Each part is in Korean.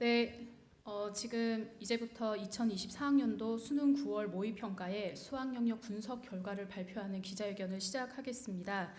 네, 어, 지금 이제부터 2024학년도 수능 9월 모의 평가의 수학 영역 분석 결과를 발표하는 기자회견을 시작하겠습니다.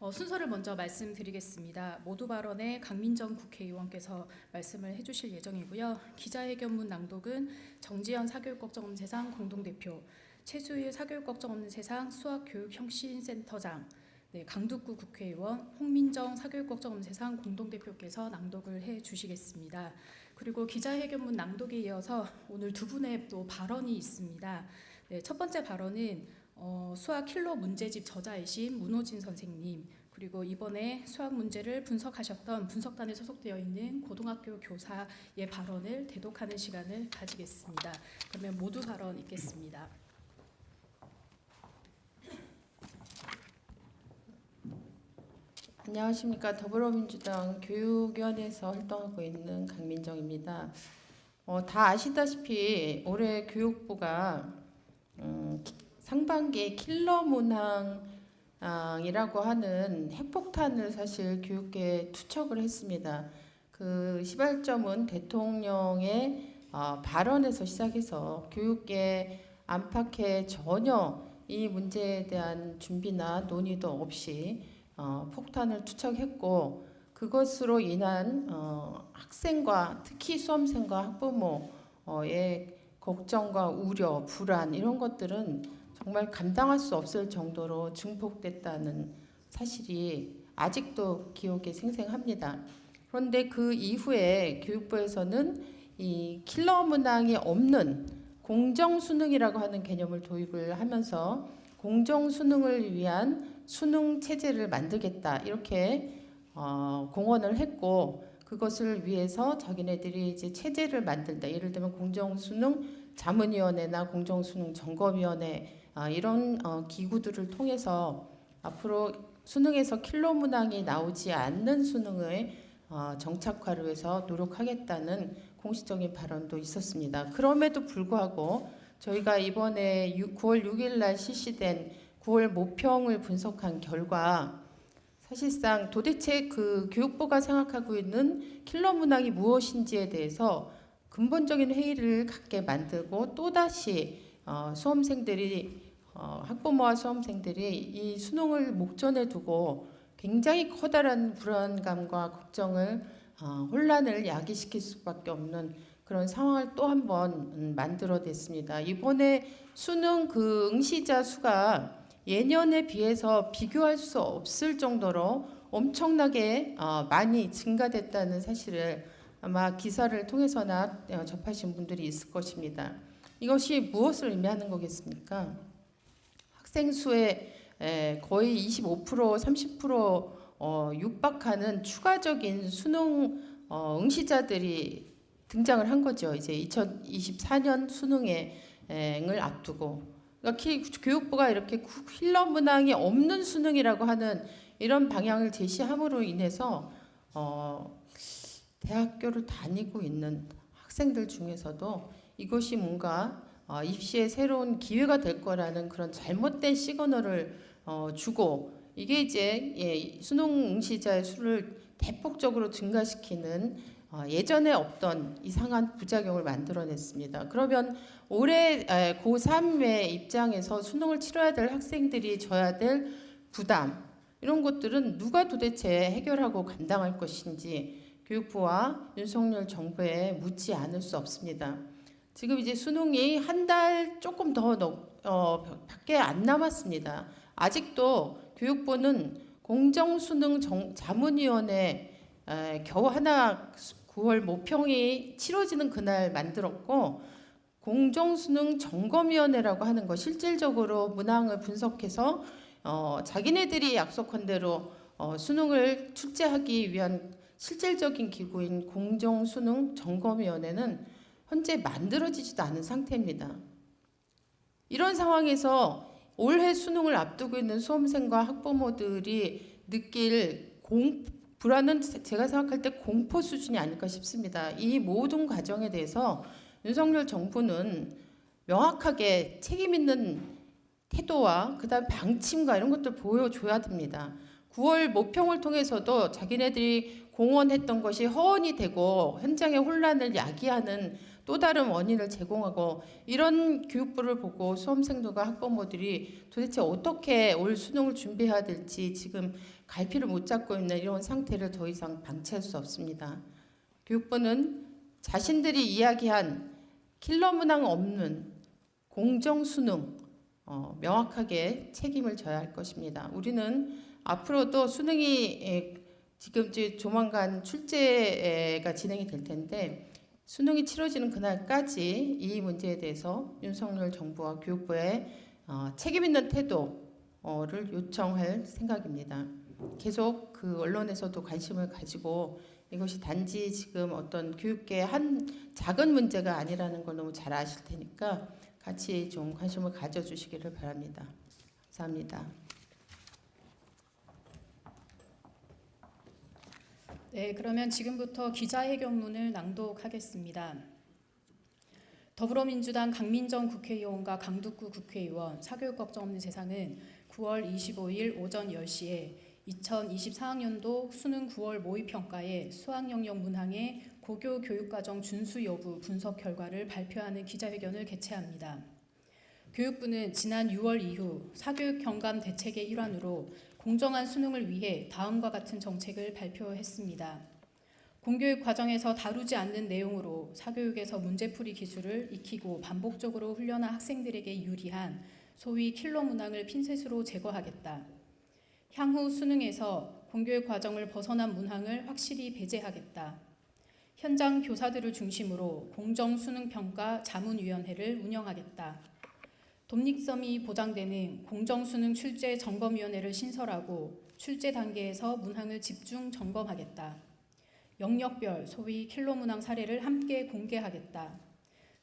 어, 순서를 먼저 말씀드리겠습니다. 모두 발언에 강민정 국회의원께서 말씀을 해주실 예정이고요. 기자회견문 낭독은 정지현 사교육 걱정검세상 공동대표, 최수일 사교육 걱정검 세상 수학교육혁신센터장, 네, 강두구 국회의원, 홍민정 사교육 걱정검세상 공동대표께서 낭독을 해주시겠습니다. 그리고 기자회견문 낭독에 이어서 오늘 두 분의 또 발언이 있습니다. 네, 첫 번째 발언은 어, 수학 킬러 문제집 저자이신 문호진 선생님 그리고 이번에 수학 문제를 분석하셨던 분석단에 소속되어 있는 고등학교 교사의 발언을 대독하는 시간을 가지겠습니다. 그러면 모두 발언 있겠습니다. 안녕하십니까 더불어민주당 교육위원회에서 활동하고 있는 강민정입니다. 어, 다 아시다시피 올해 교육부가 음, 키- 상반기에 킬러 문항이라고 하는 핵폭탄을 사실 교육계에 투척을 했습니다. 그 시발점은 대통령의 어, 발언에서 시작해서 교육계 안팎에 전혀 이 문제에 대한 준비나 논의도 없이 어, 폭탄을 투척했고 그것으로 인한 어, 학생과 특히 수험생과 학부모의 걱정과 우려, 불안 이런 것들은 정말 감당할 수 없을 정도로 증폭됐다는 사실이 아직도 기억에 생생합니다. 그런데 그 이후에 교육부에서는 이 킬러 문항이 없는 공정 수능이라고 하는 개념을 도입을 하면서 공정 수능을 위한 수능 체제를 만들겠다 이렇게 어, 공언을 했고 그것을 위해서 자기네들이 이제 체제를 만들다 예를 들면 공정 수능 자문위원회나 공정 수능 점검위원회 아, 이런 어, 기구들을 통해서 앞으로 수능에서 킬러 문항이 나오지 않는 수능의 어, 정착화를 위해서 노력하겠다는 공식적인 발언도 있었습니다. 그럼에도 불구하고 저희가 이번에 6, 9월 6일 날 실시된 9월 모평을 분석한 결과 사실상 도대체 그 교육부가 생각하고 있는 킬러 문항이 무엇인지에 대해서 근본적인 회의를 갖게 만들고 또다시 어, 수험생들이 어, 학부모와 수험생들이 이 수능을 목전에 두고 굉장히 커다란 불안감과 걱정을 어, 혼란을 야기시킬 수밖에 없는 그런 상황을 또 한 번 만들어냈습니다. 이번에 수능 그 응시자 수가 예년에 비해서 비교할 수 없을 정도로 엄청나게 어, 많이 증가됐다는 사실을 아마 기사를 통해서나 어, 접하신 분들이 있을 것입니다. 이것이 무엇을 의미하는 거겠습니까? 학생 수의 에, 거의 25% 30% 어, 육박하는 추가적인 수능 어, 응시자들이 등장을 한 거죠. 이제 2024년 수능을 앞두고 그러니까 키- 교육부가 이렇게 힐러 문항이 없는 수능이라고 하는 이런 방향을 제시함으로 인해서 어, 대학교를 다니고 있는 학생들 중에서도 이것이 뭔가 어, 입시의 새로운 기회가 될 거라는 그런 잘못된 시그널을 어, 주고 이게 이제 예, 수능 응시자의 수를 대폭적으로 증가시키는 어, 예전에 없던 이상한 부작용을 만들어냈습니다. 그러면 올해 에, 고3의 입장에서 수능을 치러야 될 학생들이 져야 될 부담 이런 것들은 누가 도대체 해결하고 감당할 것인지 교육부와 윤석열 정부에 묻지 않을 수 없습니다. 지금 이제 수능이 한 달 조금 더 넘- 어, 밖에 안 남았습니다. 아직도 교육부는 공정수능 정- 자문위원회 에, 겨우 하나 9월 모평이 치러지는 그날 만들었고 공정수능 점검위원회라고 하는 거 실질적으로 문항을 분석해서 어, 자기네들이 약속한 대로 어, 수능을 출제하기 위한 실질적인 기구인 공정수능 점검위원회는 현재 만들어지지도 않은 상태입니다. 이런 상황에서 올해 수능을 앞두고 있는 수험생과 학부모들이 느낄 공 불안은 제가 생각할 때 공포 수준이 아닐까 싶습니다. 이 모든 과정에 대해서 윤석열 정부는 명확하게 책임 있는 태도와 그다음 방침과 이런 것들 보여줘야 됩니다. 9월 모평을 통해서도 자기네들이 공언했던 것이 허언이 되고 현장의 혼란을 야기하는 또 다른 원인을 제공하고 이런 교육부를 보고 수험생들과 학부모들이 도대체 어떻게 올 수능을 준비해야 될지 지금 갈피를 못 잡고 있는 이런 상태를 더 이상 방치할 수 없습니다. 교육부는 자신들이 이야기한 킬러 문항 없는 공정 수능 어, 명확하게 책임을 져야 할 것입니다. 우리는 앞으로도 수능이 에, 지금 조만간 출제가 진행이 될 텐데 수능이 치러지는 그날까지 이 문제에 대해서 윤석열 정부와 교육부의 어, 책임 있는 태도를 요청할 생각입니다. 계속 그 언론에서도 관심을 가지고 이것이 단지 지금 어떤 교육계 한 작은 문제가 아니라는 걸 너무 잘 아실 테니까 같이 좀 관심을 가져주시기를 바랍니다. 감사합니다. 네, 그러면 지금부터 기자회견문을 낭독하겠습니다. 더불어민주당 강민정 국회의원과 강두구 국회의원 사교육 걱정 없는 세상은 9월 25일 오전 10시에 2024학년도 수능 9월 모의평가의 수학 영역 문항의 고교 교육과정 준수 여부 분석 결과를 발표하는 기자회견을 개최합니다. 교육부는 지난 6월 이후 사교육 경감 대책의 일환으로 공정한 수능을 위해 다음과 같은 정책을 발표했습니다. 공교육 과정에서 다루지 않는 내용으로 사교육에서 문제풀이 기술을 익히고 반복적으로 훈련한 학생들에게 유리한 소위 킬러 문항을 핀셋으로 제거하겠다. 향후 수능에서 공교육 과정을 벗어난 문항을 확실히 배제하겠다. 현장 교사들을 중심으로 공정 수능 평가 자문위원회를 운영하겠다. 독립성이 보장되는 공정수능 출제 점검위원회를 신설하고 출제 단계에서 문항을 집중 점검하겠다. 영역별 소위 킬러 문항 사례를 함께 공개하겠다.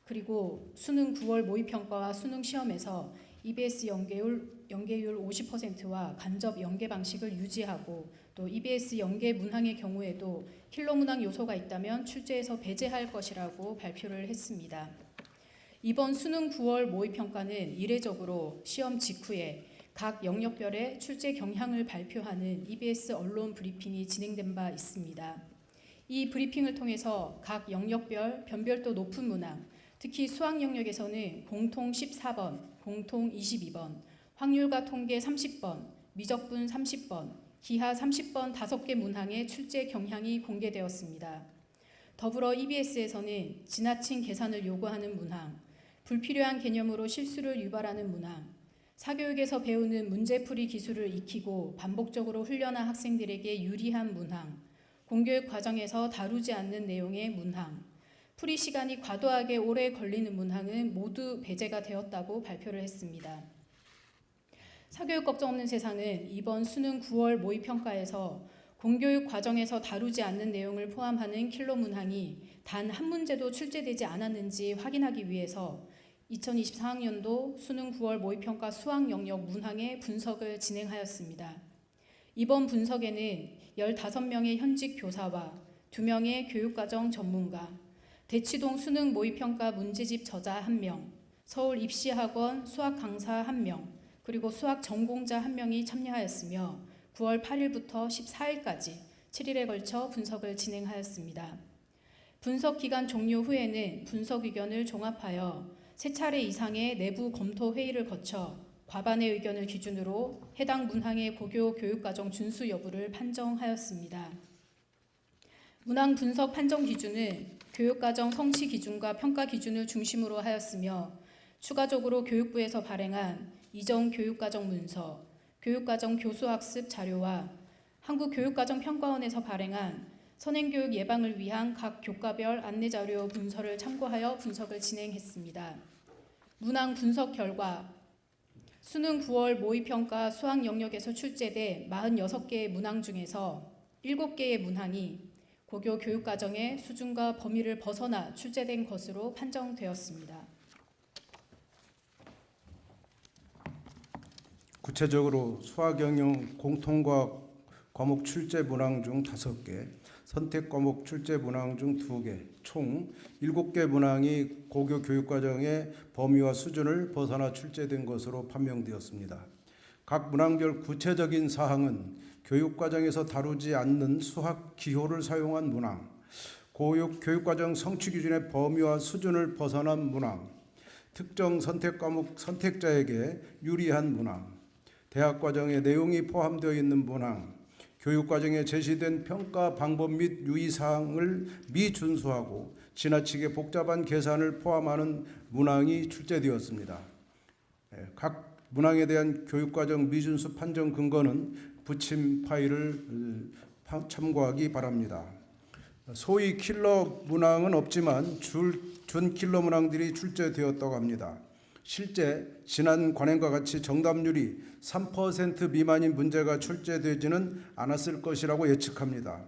그리고 수능 9월 모의평가와 수능 시험에서 EBS 연계율, 연계율 50%와 간접 연계 방식을 유지하고 또 EBS 연계 문항의 경우에도 킬러 문항 요소가 있다면 출제에서 배제할 것이라고 발표를 했습니다. 이번 수능 9월 모의평가는 이례적으로 시험 직후에 각 영역별의 출제 경향을 발표하는 EBS 언론 브리핑이 진행된 바 있습니다. 이 브리핑을 통해서 각 영역별 변별도 높은 문항, 특히 수학 영역에서는 공통 14번, 공통 22번, 확률과 통계 30번, 미적분 30번, 기하 30번 5개 문항의 출제 경향이 공개되었습니다. 더불어 EBS에서는 지나친 계산을 요구하는 문항, 불필요한 개념으로 실수를 유발하는 문항, 사교육에서 배우는 문제풀이 기술을 익히고 반복적으로 훈련한 학생들에게 유리한 문항, 공교육 과정에서 다루지 않는 내용의 문항, 풀이 시간이 과도하게 오래 걸리는 문항은 모두 배제가 되었다고 발표를 했습니다. 사교육 걱정 없는 세상은 이번 수능 9월 모의평가에서 공교육 과정에서 다루지 않는 내용을 포함하는 킬러 문항이 단 한 문제도 출제되지 않았는지 확인하기 위해서 2024학년도 수능 9월 모의평가 수학 영역 문항의 분석을 진행하였습니다. 이번 분석에는 15명의 현직 교사와 2명의 교육과정 전문가, 대치동 수능 모의평가 문제집 저자 1명, 서울 입시학원 수학 강사 1명, 그리고 수학 전공자 1명이 참여하였으며 9월 8일부터 14일까지 7일에 걸쳐 분석을 진행하였습니다. 분석 기간 종료 후에는 분석 의견을 종합하여 세 차례 이상의 내부 검토 회의를 거쳐 과반의 의견을 기준으로 해당 문항의 고교 교육과정 준수 여부를 판정하였습니다. 문항 분석 판정 기준은 교육과정 성취 기준과 평가 기준을 중심으로 하였으며 추가적으로 교육부에서 발행한 이전 교육과정 문서, 교육과정 교수학습 자료와 한국교육과정평가원에서 발행한 선행교육 예방을 위한 각 교과별 안내 자료 문서를 참고하여 분석을 진행했습니다. 문항 분석 결과 수능 9월 모의평가 수학 영역에서 출제돼 46개의 문항 중에서 7개의 문항이 고교 교육과정의 수준과 범위를 벗어나 출제된 것으로 판정되었습니다. 구체적으로 수학 영역 공통과학 과목 출제 문항 중 5개, 선택 과목 출제 문항 중 2개, 총 7개 문항이 고교 교육과정의 범위와 수준을 벗어나 출제된 것으로 판명되었습니다. 각 문항별 구체적인 사항은 교육과정에서 다루지 않는 수학 기호를 사용한 문항, 고육 교육과정 성취 기준의 범위와 수준을 벗어난 문항, 특정 선택 과목 선택자에게 유리한 문항, 대학 과정의 내용이 포함되어 있는 문항, 교육 과정에 제시된 평가 방법 및 유의 사항을 미준수하고 지나치게 복잡한 계산을 포함하는 문항이 출제되었습니다. 예, 각 문항에 대한 교육 과정 미준수 판정 근거는 부침 파일을 음, 파- 참고하기 바랍니다. 소위 킬러 문항은 없지만 줄, 준 킬러 문항들이 출제되었다고 합니다. 실제 지난 관행과 같이 정답률이 3% 미만인 문제가 출제되지는 않았을 것이라고 예측합니다.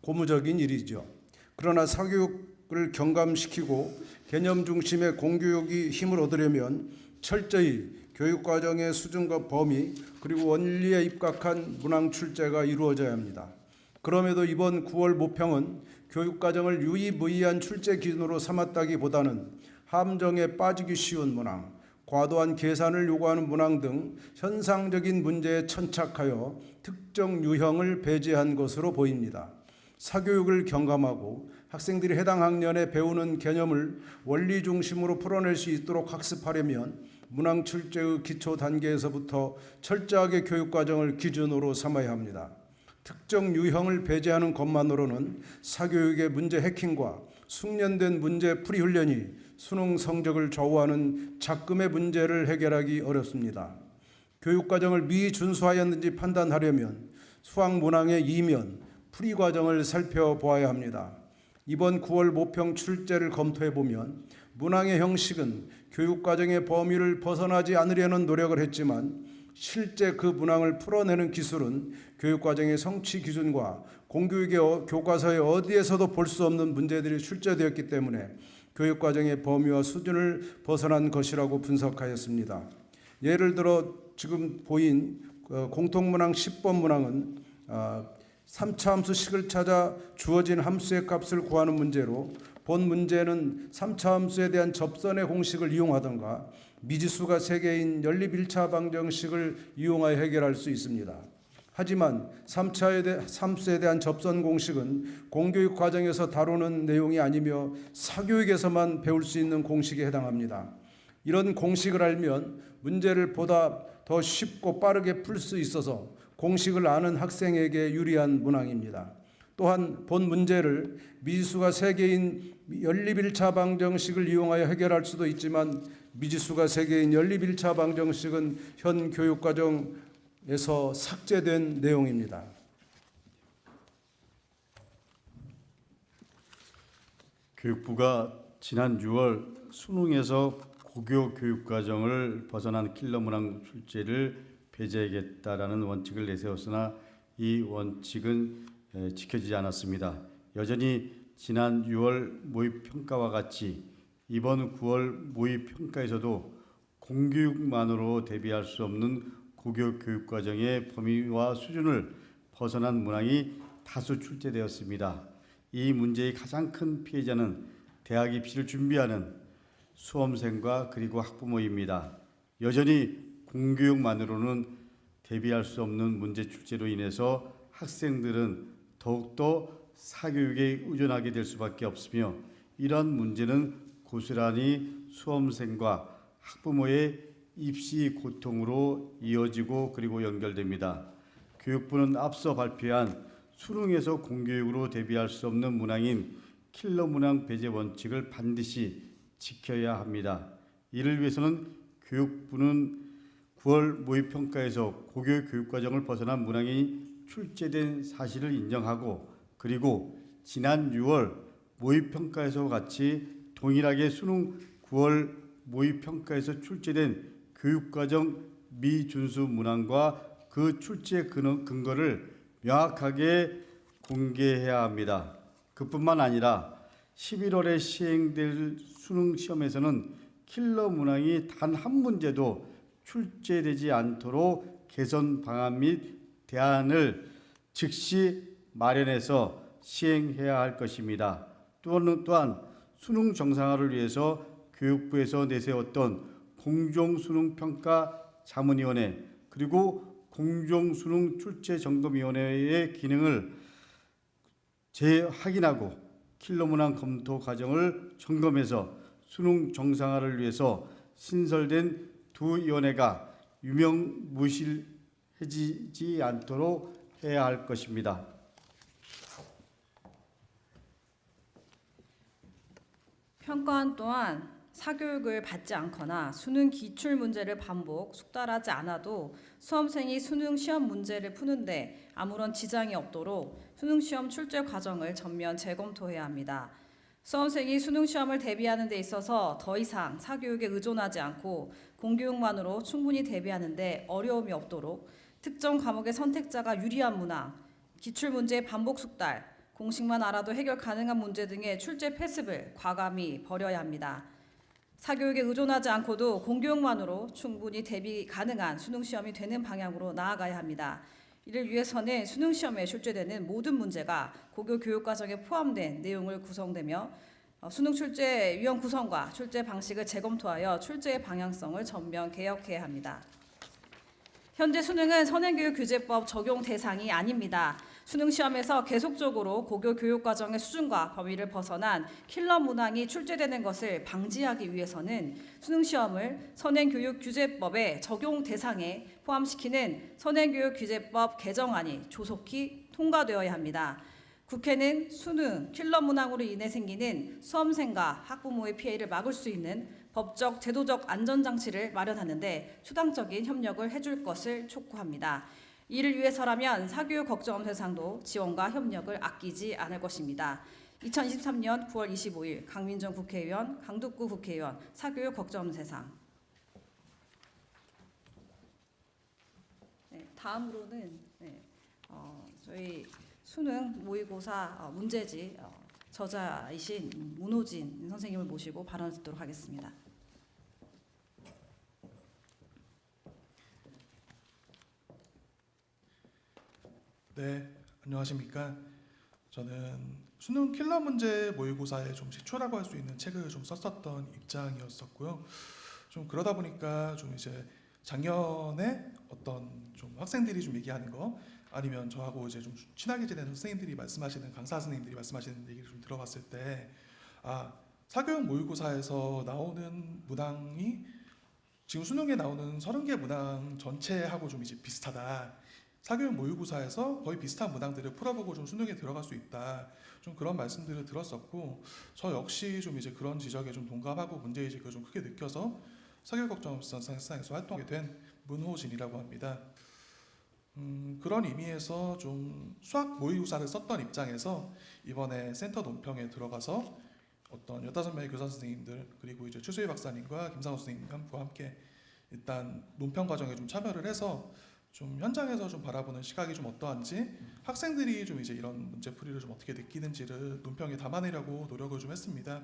고무적인 일이죠. 그러나 사교육을 경감시키고 개념 중심의 공교육이 힘을 얻으려면 철저히 교육 과정의 수준과 범위 그리고 원리에 입각한 문항 출제가 이루어져야 합니다. 그럼에도 이번 9월 모평은 교육 과정을 유의무이한 출제 기준으로 삼았다기보다는 함정에 빠지기 쉬운 문항, 과도한 계산을 요구하는 문항 등 현상적인 문제에 천착하여 특정 유형을 배제한 것으로 보입니다. 사교육을 경감하고 학생들이 해당 학년에 배우는 개념을 원리 중심으로 풀어낼 수 있도록 학습하려면 문항 출제의 기초 단계에서부터 철저하게 교육 과정을 기준으로 삼아야 합니다. 특정 유형을 배제하는 것만으로는 사교육의 문제 해킹과 숙련된 문제 풀이 훈련이 수능 성적을 좌우하는 작금의 문제를 해결하기 어렵습니다. 교육 과정을 미준수하였는지 판단하려면 수학 문항의 이면, 풀이 과정을 살펴보아야 합니다. 이번 9월 모평 출제를 검토해 보면 문항의 형식은 교육 과정의 범위를 벗어나지 않으려는 노력을 했지만 실제 그 문항을 풀어내는 기술은 교육 과정의 성취 기준과 공교육의 어- 교과서에 어디에서도 볼 수 없는 문제들이 출제되었기 때문에 교육 과정의 범위와 수준을 벗어난 것이라고 분석하였습니다. 예를 들어 지금 보인 어, 공통문항 10번 문항은 아, 3차 함수식을 찾아 주어진 함수의 값을 구하는 문제로 본 문제는 3차 함수에 대한 접선의 공식을 이용하던가 미지수가 3개인 연립 1차 방정식을 이용하여 해결할 수 있습니다. 하지만 3차에 대, 함수에 대한 접선 공식은 공교육 과정에서 다루는 내용이 아니며 사교육에서만 배울 수 있는 공식에 해당합니다. 이런 공식을 알면 문제를 보다 더 쉽고 빠르게 풀 수 있어서 공식을 아는 학생에게 유리한 문항입니다. 또한 본 문제를 미지수가 3개인 연립 1차 방정식을 이용하여 해결할 수도 있지만 미지수가 3개인 연립 1차 방정식은 현 교육과정 에서 삭제된 내용입니다. 교육부가 지난 6월 수능에서 고교 교육 과정을 벗어난 킬러 문항 출제를 배제하겠다라는 원칙을 내세웠으나 이 원칙은 에, 지켜지지 않았습니다. 여전히 지난 6월 모의 평가와 같이 이번 9월 모의 평가에서도 공교육만으로 대비할 수 없는 고교 교육 과정의 범위와 수준을 벗어난 문항이 다수 출제되었습니다. 이 문제의 가장 큰 피해자는 대학 입시를 준비하는 수험생과 그리고 학부모입니다. 여전히 공교육만으로는 대비할 수 없는 문제 출제로 인해서 학생들은 더욱더 사교육에 의존하게 될 수밖에 없으며 이런 문제는 고스란히 수험생과 학부모의 입시 고통으로 이어지고 그리고 연결됩니다. 교육부는 앞서 발표한 수능에서 공교육으로 대비할 수 없는 문항인 킬러 문항 배제 원칙을 반드시 지켜야 합니다. 이를 위해서는 교육부는 9월 모의평가에서 고교 교육과정을 벗어난 문항이 출제된 사실을 인정하고 그리고 지난 6월 모의평가에서 같이 동일하게 수능 9월 모의평가에서 출제된 교육과정 미준수 문항과 그 출제 근거- 근거를 명확하게 공개해야 합니다. 그뿐만 아니라 11월에 시행될 수능 시험에서는 킬러 문항이 단 한 문제도 출제되지 않도록 개선 방안 및 대안을 즉시 마련해서 시행해야 할 것입니다. 또한, 또한 수능 정상화를 위해서 교육부에서 내세웠던 공정수능평가 자문위원회 그리고 공정수능 출제점검위원회의 기능을 재확인하고 킬러 문항 검토 과정을 점검해서 수능 정상화를 위해서 신설된 두 위원회가 유명무실해지지 않도록 해야 할 것입니다. 평가원 또한 사교육을 받지 않거나 수능 기출 문제를 반복 숙달하지 않아도 수험생이 수능 시험 문제를 푸는데 아무런 지장이 없도록 수능 시험 출제 과정을 전면 재검토해야 합니다. 수험생이 수능 시험을 대비하는 데 있어서 더 이상 사교육에 의존하지 않고 공교육만으로 충분히 대비하는 데 어려움이 없도록 특정 과목의 선택자가 유리한 문항, 기출 문제의 반복 숙달, 공식만 알아도 해결 가능한 문제 등의 출제 패습을 과감히 버려야 합니다. 사교육에 의존하지 않고도 공교육만으로 충분히 대비 가능한 수능 시험이 되는 방향으로 나아가야 합니다. 이를 위해서는 수능 시험에 출제되는 모든 문제가 고교 교육 과정에 포함된 내용을 구성되며 어, 수능 출제 유형 구성과 출제 방식을 재검토하여 출제의 방향성을 전면 개혁해야 합니다. 현재 수능은 선행교육 규제법 적용 대상이 아닙니다. 수능 시험에서 계속적으로 고교 교육 과정의 수준과 범위를 벗어난 킬러 문항이 출제되는 것을 방지하기 위해서는 수능 시험을 선행 교육 규제법의 적용 대상에 포함시키는 선행 교육 규제법 개정안이 조속히 통과되어야 합니다. 국회는 수능 킬러 문항으로 인해 생기는 수험생과 학부모의 피해를 막을 수 있는 법적 제도적 안전장치를 마련하는데 수당적인 협력을 해줄 것을 촉구합니다. 이를 위해서라면 사교육 걱정 대상도 지원과 협력을 아끼지 않을 것입니다. 2023년 9월 25일 강민정 국회의원, 강북구 국회의원 사교육 걱정 대상. 네, 다음으로는 네, 어, 저희 수능 모의고사 어, 문제지 어, 저자이신 문호진 선생님을 모시고 발언 듣도록 하겠습니다. 네, 안녕하십니까. 저는 수능 킬러 문제 모의고사에 좀 시초라고 할 수 있는 책을 좀 썼었던 입장이었었고요. 좀 그러다 보니까 좀 이제 작년에 어떤 좀 학생들이 좀 얘기하는 거 아니면 저하고 이제 좀 친하게 지내는 선생님들이 말씀하시는 강사 선생님들이 말씀하시는 얘기를 좀 들어봤을 때 아, 사교육 모의고사에서 나오는 문항이 지금 수능에 나오는 30개 문항 전체하고 좀 이제 비슷하다. 사교육 모의고사에서 거의 비슷한 문항들을 풀어보고 좀 수능에 들어갈 수 있다. 좀 그런 말씀들을 들었었고 저 역시 좀 이제 그런 지적에 좀 동감하고 문제의식을 좀 크게 느껴서 사교육걱정센터에서 활동하게 된 문호진이라고 합니다. 음, 그런 의미에서 좀 수학 모의고사를 썼던 입장에서 이번에 센터 논평에 들어가서 어떤 15명의 교사 선생님들 그리고 이제 최수희 박사님과 김상호 선생님과 함께 일단 논평 과정에 좀 참여를 해서 좀 현장에서 좀 바라보는 시각이 좀 어떠한지 학생들이 좀 이제 이런 문제풀이를 좀 어떻게 느끼는지를 논평에 담아내려고 노력을 좀 했습니다.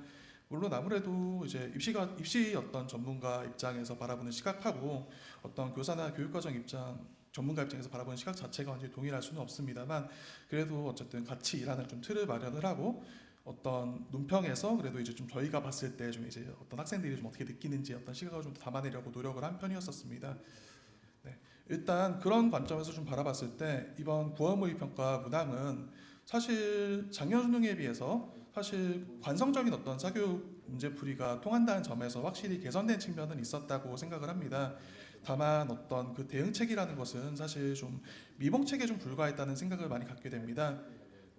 물론 아무래도 이제 입시가 입시 어떤 전문가 입장에서 바라보는 시각하고 어떤 교사나 교육과정 입장 전문가 입장에서 바라보는 시각 자체가 완전히 동일할 수는 없습니다만 그래도 어쨌든 같이 일하는 좀 틀을 마련을 하고 어떤 논평에서 그래도 이제 좀 저희가 봤을 때 좀 이제 어떤 학생들이 좀 어떻게 느끼는지 어떤 시각을 좀 담아내려고 노력을 한 편이었었습니다. 네. 일단 그런 관점에서 좀 바라봤을 때 이번 9월 모의평가 문항은 사실 작년 수능에 비해서 사실 관성적인 어떤 사교육 문제 풀이가 통한다는 점에서 확실히 개선된 측면은 있었다고 생각을 합니다. 다만 어떤 그 대응책이라는 것은 사실 좀 미봉책에 좀 불과했다는 생각을 많이 갖게 됩니다.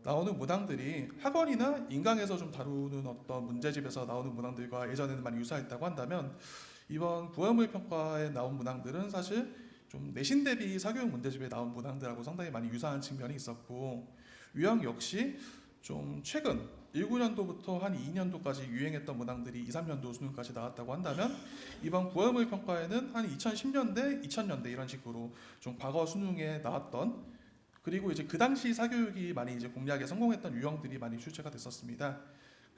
나오는 문항들이 학원이나 인강에서 좀 다루는 어떤 문제집에서 나오는 문항들과 예전에는 많이 유사했다고 한다면 이번 구월물 평가에 나온 문항들은 사실 좀 내신 대비 사교육 문제집에 나온 문항들하고 상당히 많이 유사한 측면이 있었고 유형 역시 좀 최근 19년도부터 한 2년도까지 유행했던 문항들이 2, 3년도 수능까지 나왔다고 한다면 이번 구월물 평가에는 한 2010년대, 2000년대 이런 식으로 좀 과거 수능에 나왔던 그리고 이제 그 당시 사교육이 많이 이제 공략에 성공했던 유형들이 많이 출제가 됐었습니다.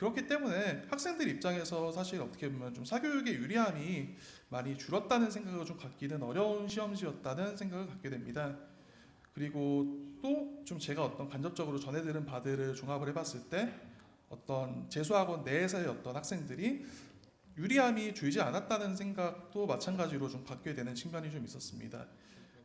그렇기 때문에 학생들 입장에서 사실 어떻게 보면 좀 사교육의 유리함이 많이 줄었다는 생각을 좀 갖기는 어려운 시험지였다는 생각을 갖게 됩니다. 그리고 또 좀 제가 어떤 간접적으로 전해들은 바들을 종합을 해봤을 때 어떤 재수학원 내에서의 어떤 학생들이 유리함이 줄지 않았다는 생각도 마찬가지로 좀 갖게 되는 측면이 좀 있었습니다.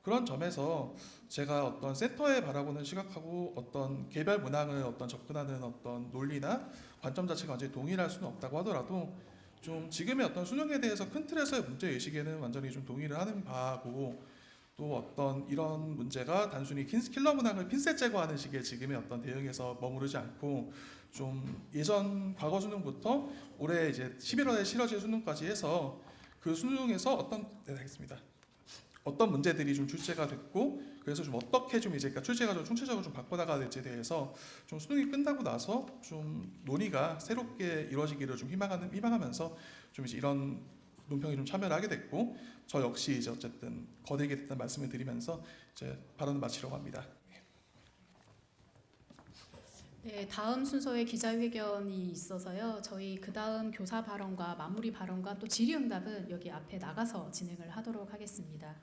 그런 점에서 제가 어떤 센터에 바라보는 시각하고 어떤 개별 문항을 어떤 접근하는 어떤 논리나 관점 자체가 완전히 동일할 수는 없다고 하더라도 좀 지금의 어떤 수능에 대해서 큰 틀에서의 문제 의식에는 완전히 좀 동의를 하는 바고 또 어떤 이런 문제가 단순히 킨- 킬러 문항을 핀셋 제거하는 식의 지금의 어떤 대응에서 머무르지 않고 좀 예전 과거 수능부터 올해 이제 11월에 치러질 수능까지 해서 그 수능에서 어떤 네 알겠습니다. 어떤 문제들이 좀 출제가 됐고 그래서 좀 어떻게 좀 이제 그러니까 출제가 좀 총체적으로 좀 바꿔나가야 될지에 대해서 좀 수능이 끝나고 나서 좀 논의가 새롭게 이루어지기를 좀 희망하는 희망하면서 좀 이제 이런 논평에 좀 참여를 하게 됐고 저 역시 이제 어쨌든 거대게 됐다는 말씀을 드리면서 이제 발언을 마치려고 합니다. 네, 다음 순서에 기자회견이 있어서요. 저희 그 다음 교사 발언과 마무리 발언과 또 질의응답은 여기 앞에 나가서 진행을 하도록 하겠습니다.